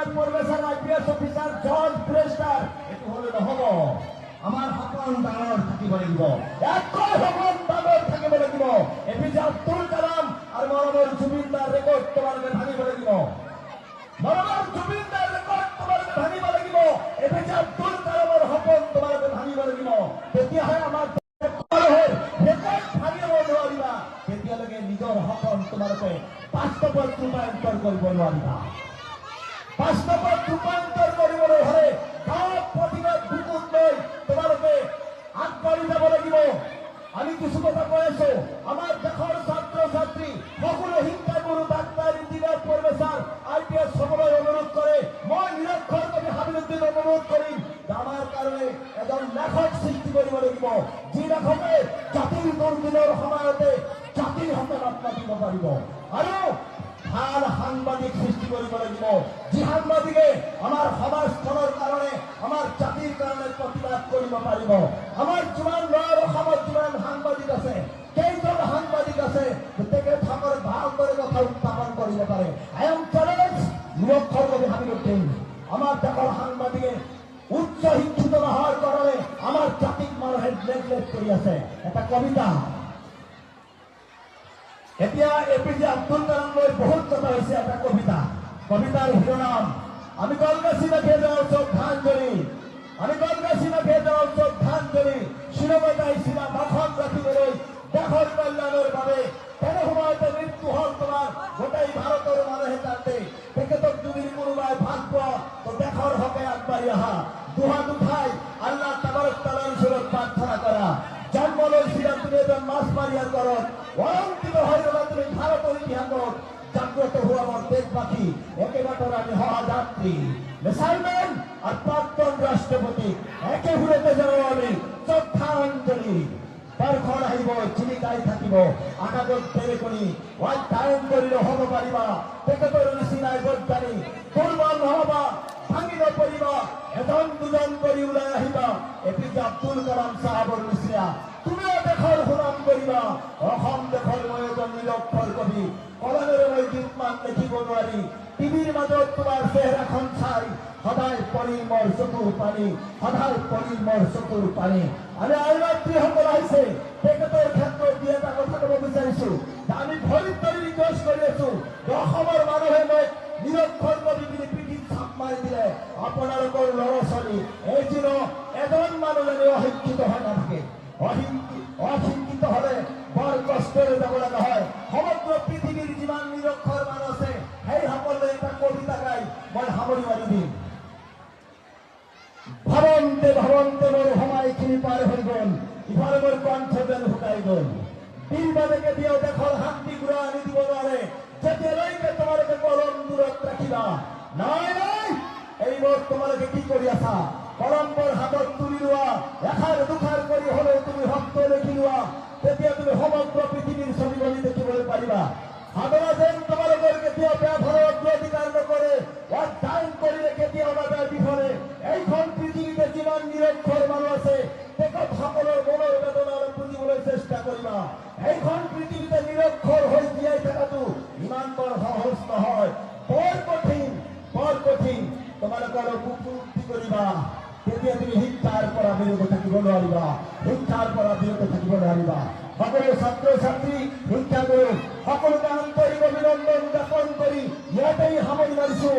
Engineer professor IPS officer জজ প্রেস্টার এইটো হলে নহব আমাৰ সপোন ডাঙৰ থাকিব লাগিব একৈ সপোন ডাঙৰ থাকিব লাগিব এপিজে আব্দুল কালাম আৰু মৰমৰ জুবিনদাৰ ৰেকৰ্ড তোমালোকে ভাঙিব লাগিব মৰমৰ জুবিনদাৰ ৰেকৰ্ড তোমালোকে ভাঙিব লাগিব এপিজে আব্দুল কালামৰ সপোন তোমালোকে ভাঙিব লাগিব তেতিয়াহে আমাৰ ৰেকৰ্ড ভাঙিব নোৱাৰিবা তেতিয়ালৈকে নিজৰ সপোন তোমালোকে বাস্তৱত ৰূপায়ন্তৰ কৰিব নোৱাৰিবা বাস্তৱত ৰূপান্তৰ কৰিবলৈ আগবাঢ়ি যাব লাগিব আমি কিছু কথা কৈ আমাৰ দেশৰ ছাত্ৰ ছাত্ৰী সকলো শিক্ষাগুৰু doctor engineer professor I P S হবলৈ অনুৰোধ কৰে মই নিৰক্ষৰ কবি অনুৰোধ কৰিম আমাৰ কাৰণে এজন লেখক সৃষ্টি কৰিব লাগিব। যি লেখকে জাতিৰ দুৰ্দিনৰ সময়তে জাতিৰ হকে বাৰ্তা দিব পাৰিব। আৰু ভালো সাংবাদিক সৃষ্টি কৰিব লাগিব যি সাংবাদিকে আমাৰ সমাজখনৰ কাৰণে আমাৰ জাতিৰ কাৰণে প্ৰতিবাদ কৰিব পাৰিব। আমাৰ ল'ৰা অসমত যিমান সাংবাদিক আছে, কেইজন সাংবাদিক আছে তেখেতসকলে ভালদৰে কথা উত্থাপন কৰিব পাৰে। আই এম চ্যালেঞ্জ নিৰক্ষৰ কবি হাবিবুদ্দিন আমাৰ দেশৰ সাংবাদিকে উচ্চ শিক্ষিত নোহোৱাৰ কাৰণে আমাৰ জাতিক মানুহে নেগলেক্ট কৰি আছে। এটা কবিতা এতিয়া এ পি জে আব্দুল কালামলৈ বহুত কথা হৈছে এটা কবিতা। কবিতাৰ শিৰোনাম, আমি কলকাছি রাখে যাওয়ার শ্রদ্ধাঞ্জলি আমি কলকাছি রাখে যাওয়ার শ্রদ্ধাঞ্জলি শিরোপতাই শিরা মাখন রাখিবলৈ দেশৰ কল্যাণৰ বাবে তেনে সময়তে মৃত্যু হল তোমাৰ গোটেই ভাৰতৰ মানুহে তাতে। তেখেতক যদি কোনোবাই ভালো পোৱা, তো দেশৰ হকে আগবাঢ়ি আহা। দুহাত উঠাই লৈছিলা তুমি এজন মাছ মাৰিয়াৰ ঘৰত অৰঙ্কিত হৈ গলা তুমি ভাৰতৰ ইতিহাসত জাগ্রত হওয়া আমার দেশবাসী। একে মাত্র আমি হওয়া যাত্রী মিসাইলম্যান আর প্রাক্তন রাষ্ট্রপতি, একে ঘুরেতে যাব আমি। শ্রদ্ধাঞ্জলি। বাৰখন আহিব চিলিকাই থাকিব। আকাশত ফেৰে কৰি ওৱান টাইম কৰি নহ'ব পাৰিবা তেখেতৰ নিচিনাই বৈজ্ঞানী দুৰ্বল নহবা ভাঙি নপৰিবা এজন দুজন কৰি ওলাই আহিবা। A P J Abdul Kalam চাহাবৰ নিচিনা দেশৰ সুনাম কৰিবা অসম দেশৰ মই এজন নিৰক্ষৰ কবি। কলমেৰে মই গীতমান লিখিব নোৱাৰি টিভিৰ মাজত তোমাৰ চেহেৰাখন চাই সদায় পৰি মোৰ চকুৰ পানী। সদায় পৰি মোৰ চকুৰ পানী। আমি আইমাতৃসকল আহিছে তেখেতৰ ক্ষেত্ৰত দুই এটা কথা ক'ব বিচাৰিছো। আমি ভৰিত ধৰি ৰিকুৱেষ্ট কৰি আছো। অসমৰ মানুহে মোক নিৰক্ষৰ কবি বুলি পিঠিত চাপ মাৰি দিলে। আপোনালোকৰ ল'ৰা ছোৱালী এই দিন এজন মানুহ যেন অশিক্ষিত হৈ নাথাকে। অশিক্ষিত হলে বৰ কষ্টৰে যাব লগা হয়। সমগ্ৰ পৃথিৱীৰ যিমান নিৰক্ষৰ মানুহ আছে সেইসকলে এটা কবিতা গাই, মই সামৰি মাৰি দিম। ভাবন্তে ভাবন্তে মোৰ সময়খিনি পাৰ হৈ গ'ল ইফালে মোৰ কণ্ঠ যেন শুকাই গ'ল। বীৰবাদেকে দিও দেশৰ শান্তি ঘূৰা আনি দিব নোৱাৰে যেতিয়ালৈকে তোমালোকে কলম দূৰত ৰাখিবা নাই নাই এইবোৰ তোমালোকে কি কৰি আছা কলম্বৰ হাতত তুলি লোৱা, এষাৰ দুষাৰ কৰি হলেও তুমি শব্দ লিখি লোৱা, তেতিয়া তুমি সমগ্ৰ পৃথিৱীৰ ছবিখনি দেখিবলৈ পাৰিবা। সাধনা যেন তোমালোকৰ কেতিয়াও বেয়া ফলৰ অগ্ৰাধিকাৰ নকৰে, অধ্যয়ন কৰিলে কেতিয়াও নাযায় বিফলে এইখন পৃথিৱীতে যিমান নিৰক্ষৰ মানুহ আছে তেখেত সকলৰ মনৰ বেদনা বুজিবলৈ চেষ্টা কৰিবা। এইখন পৃথিৱীতে নিৰক্ষৰ হৈ জীয়াই থকাটো ইমান বৰ সহজ নহয়। বৰ কঠিন বৰ কঠিন। তোমালোকৰ উপলব্ধি কৰিবা। তেতিয়া তুমি শিক্ষাৰ পৰা বিৰত থাকিব নোৱাৰিবা শিক্ষাৰ পৰা বিৰত থাকিব নোৱাৰিবা। সকলো ছাত্ৰ ছাত্ৰী শিক্ষাগুৰু, সকলোকে আন্তৰিক অভিনন্দন জ্ঞাপন কৰি ইয়াতেই সামৰি মাৰিছো।